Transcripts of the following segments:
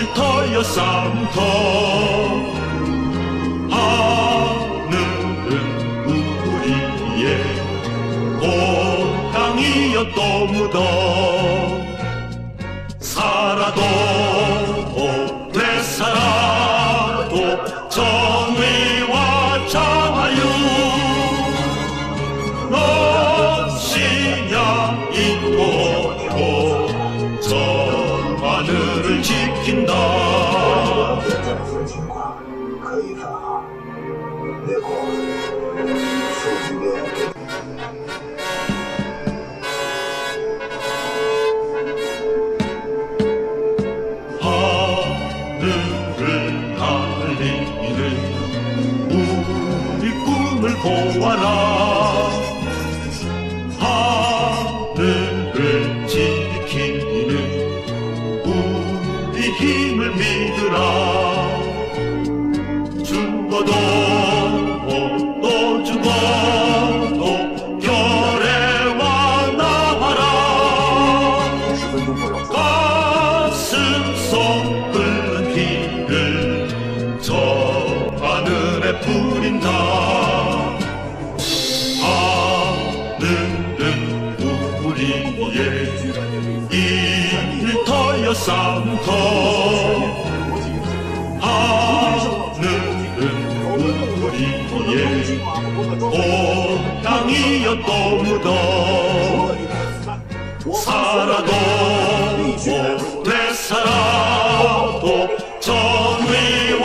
일터여 쌈터 하늘은 우리의 고향이었던 무더. 살아도 지킨다. 하늘을 달리는 우리 꿈을 보아라. 힘을 믿으라. 죽어도 또 죽어도 결애와 나와라. 가슴 속 일터여 삼터 하늘은 우리의 묻어 살아도 오래 살아도 정의와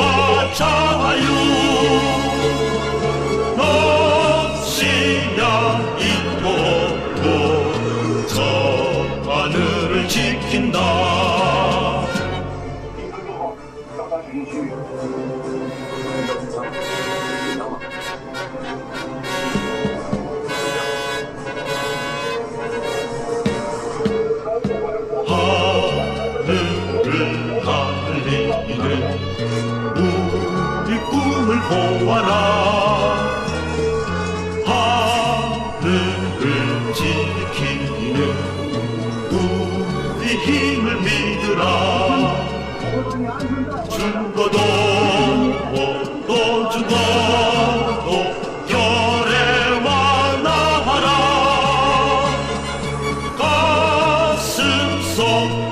자유 너시야 있고 저 하늘을 지킨다 보아라 하늘을 지키는 우리 힘을 믿으라. 죽어도 또 죽어도 결의와 나와라. 가슴 속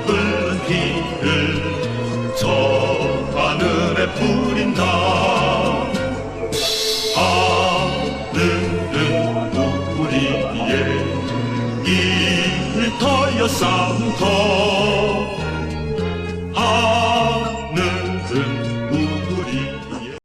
伤痛。